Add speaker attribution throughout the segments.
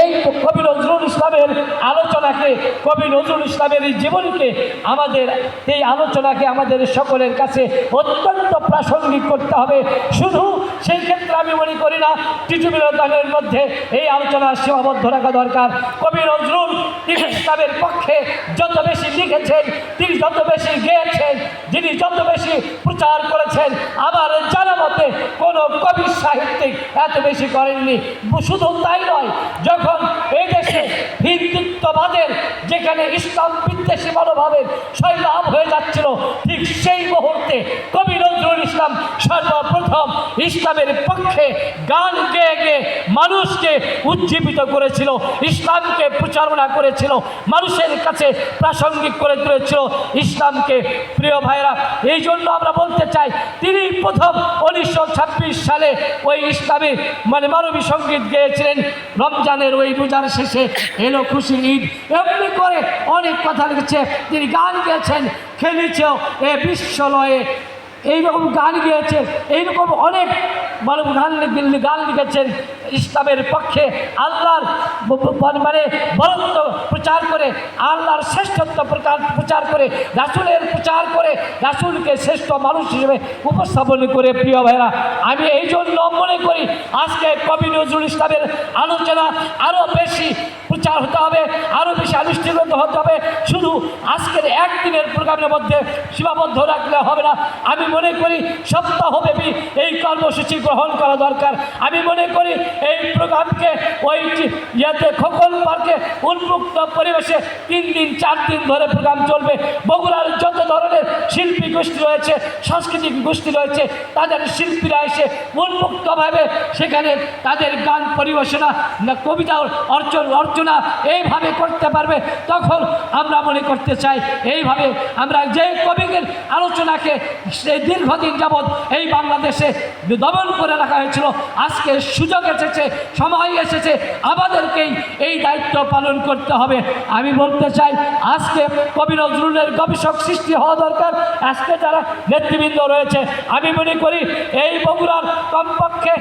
Speaker 1: এই কবি নজরুল ইসলামের আলোচনাকে, কবি নজরুল ইসলামের এই জীবনীকে আমাদের, এই আলোচনাকে আমাদের সকলের কাছে অত্যন্ত প্রাসঙ্গিক করতে হবে। শুধু সেই ক্ষেত্রে আমি মনে করি না টিটু বিনোদনের মধ্যে এই আলোচনা সীমাবদ্ধ রাখা দরকার। কবি নজরুল ইসলামের পক্ষে যত বেশি লিখেছেন, তিনি যত বেশি গেয়েছেন, যিনি যত বেশি প্রচার করেছেন, আমার জানা মতে কোনো কবি সাহিত্যিক এত বেশি করেননি। শুধু তাই নয়, যখন এই দেশে হিন্দুত্ববাদের যেখানে ইসলাম বিদ্বেষী মনোভাবের সৈলাভ হয়ে যাচ্ছিল, ঠিক সেই মুহূর্তে কবি ইসলাম সর্বপ্রথম ইসলামের পক্ষে গান গেয়ে গেয়ে মানুষকে উজ্জীবিত করেছিল, ইসলামকে প্রচারণা করেছিল, মানুষের কাছে প্রাসঙ্গিক করে তুলেছিল ইসলামকে। প্রিয় ভাইরা এই জন্য আমরা বলতে চাই, তিনি প্রথম উনিশশো সালে ওই ইসলামী মানে মানবী সংগীত গেয়েছিলেন। রমজানের ওই রোজার শেষে এলো খুশি ঈদ। এমনি করে অনেক কথা লিখেছে। তিনি গান গেয়েছেন, খেলেছেও এ বিশ্বলয়ে এইরকম গান গেয়েছেন, এইরকম অনেক মানব গান গান লিখেছেন ইসলামের পক্ষে। আল্লাহর ব- মানে বরত্ব প্রচার করে, আল্লাহর শ্রেষ্ঠত্ব প্রচার প্রচার করে, রাসুলের প্রচার করে, রাসুলকে শ্রেষ্ঠ মানুষ হিসেবে উপস্থাপন করে, প্রিয় ভাইরা আমি এই জন্য মনে করি, আজকে কবি নজরুল ইসলামের আলোচনা আরও বেশি প্রচার হতে হবে আরও বেশি আনুষ্ঠানিক হতে হবে। শুধু আজকের একদিনের প্রোগ্রামের মধ্যে সীমাবদ্ধ রাখলে হবে না। আমি মনে করি সপ্তাহব্যাপী এই কর্মসূচি গ্রহণ করা দরকার। আমি মনে করি এই প্রোগ্রামকে ওই ইয়েতে খোকন পার্কে উন্মুক্ত পরিবেশে তিন দিন, চার দিন ধরে প্রোগ্রাম চলবে। বগুড়ার যত ধরনের শিল্পী গোষ্ঠী রয়েছে, সাংস্কৃতিক গোষ্ঠী রয়েছে, তাদের শিল্পীরা এসে উন্মুক্তভাবে সেখানে তাদের গান পরিবেশনা, কবিতা অর্চন, অর্চনা এইভাবে করতে পারবে, তখন আমরা মনে করতে চাই এইভাবে আমরা যে কবিদের আলোচনাকে সেই দীর্ঘদিন যাবৎ এই বাংলাদেশে দমন করে রাখা হয়েছিল, আজকে সুযোগ এসেছে, সময় এসেছে, আমাদেরকেই এই দায়িত্ব পালন করতে হবে। আমি বলতে চাই, আজকে কবি নজরুলের গবেষক সৃষ্টি হওয়া দরকার, আজকে যারা নেতৃবৃন্দ রয়েছে, আমি মনে করি এই বগুড়ার কমপক্ষে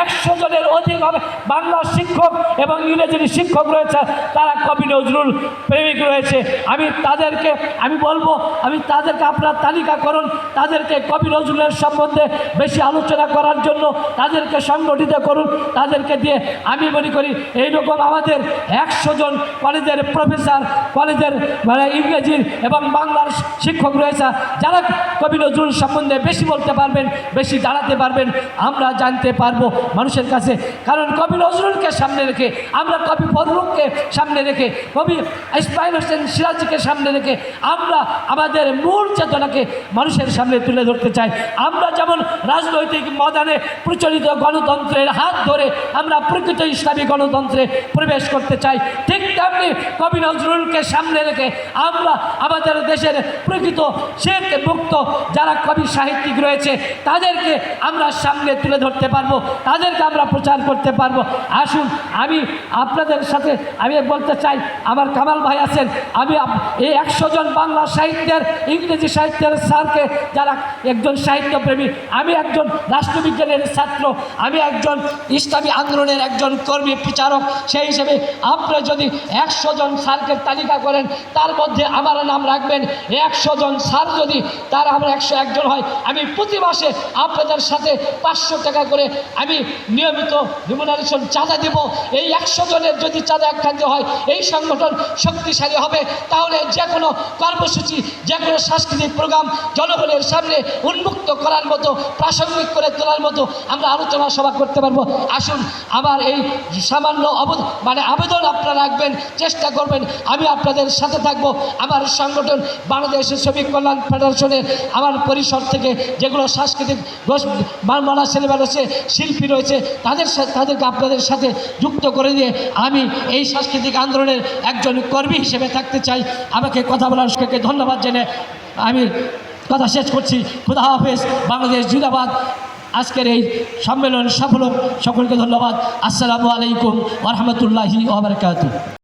Speaker 1: একশো জনের অধিক হবে বাংলা শিক্ষক এবং ইংরেজির শিক্ষক রয়েছে। তারা কবি নজরুল প্রেমিক রয়েছে। আমি তাদেরকে, আমি বলব, আমি তাদেরকে আপনার তালিকা করুন। তাদেরকে কবি নজরুলের সম্বন্ধে বেশি আলোচনা করার জন্য তাদেরকে সংগঠিত করুন। তাদেরকে দিয়ে আমি মনে করি, এইরকম আমাদের একশো জন কলেজের প্রফেসর, কলেজের মানে ইংরেজির এবং বাংলার শিক্ষক রয়েছে। যারা কবি নজরুল সম্বন্ধে বেশি বলতে পারবেন, বেশি দাঁড়াতে পারবেন, আমরা জানতে পারব মানুষের কাছে। কারণ কবি নজরুলকে সামনে রেখে আমরা কবি ফজলুককে সামনে রেখে, কবি ইসমাইল হোসেন সিরাজিকে সামনে রেখে আমরা আমাদের মূল চেতনাকে মানুষের সামনে তুলে ধরতে চাই। আমরা যেমন রাজনৈতিক ময়দানে প্রচলিত গণতন্ত্রের হাত ধরে আমরা প্রকৃত ইসলামী গণতন্ত্রে প্রবেশ করতে চাই, ঠিক তেমনি কবি নজরুলকে সামনে রেখে আমরা আমাদের দেশের প্রকৃত শেখ মুক্ত যারা কবি সাহিত্যিক রয়েছে, তাদেরকে আমরা সামনে তুলে ধরতে পারব, তাদেরকে আমরা প্রচার করতে পারব। আসুন, আমি আপনাদের সাথে আমি বলতে চাই, আমার কামাল ভাই আছেন, আমি এই একশো জন বাংলা সাহিত্যের, ইংরেজি সাহিত্যের স্যারকে যারা একজন সাহিত্যপ্রেমী, আমি একজন রাষ্ট্রবিজ্ঞানের ছাত্র, আমি একজন ইসলামী আন্দোলনের একজন কর্মী প্রচারক সেই হিসেবে আপনি যদি একশো জন স্যারকে তালিকা করেন, তার মধ্যে আমার নাম রাখবেন। একশো জন স্যার যদি তার আমার একশো একজন হয়, আমি প্রতি মাসে আপনাদের সাথে পাঁচশো টাকা করে আমি নিয়মিত রিমুনারেশন চাঁদা দেব। এই একশো জনের যদি চাঁদা একখান্ত হয়, এই সংগঠন শক্তিশালী হবে। তাহলে যে কোনো কর্মসূচি যে কোনো সাংস্কৃতিক প্রোগ্রাম জনগণের সামনে উন্মুক্ত করার মতো, প্রাসঙ্গিক করে তোলার মতো আমরা আলোচনা সভা করতে পারব। আসুন আমার এই সামান্য অবদ মানে আবেদন আপনারা রাখবেন, চেষ্টা করবেন। আমি আপনাদের সাথে থাকব। আমার সংগঠন বাংলাদেশ শ্রমিক কল্যাণ ফেডারেশনের আমার পরিসর থেকে যেগুলো সাংস্কৃতিক মালা ছেলেমেয়ে রয়েছে, শিল্পী রয়েছে, তাদের সাথে তাদেরকে আপনাদের সাথে যুক্ত করে দিয়ে আমি এই সাংস্কৃতিক আন্দোলনের একজন কর্মী হিসেবে থাকতে চাই। আমাকে কথা বলার সঙ্গে ধন্যবাদ জেনে আমি কথা শেষ করছি। খুদা হাফেজ, বাংলাদেশ জিন্দাবাদ। আজকের এই সম্মেলন সফল। সকলকে ধন্যবাদ। আসসালামু আলাইকুম ওরহামতুল্লাহি ওবরকাতু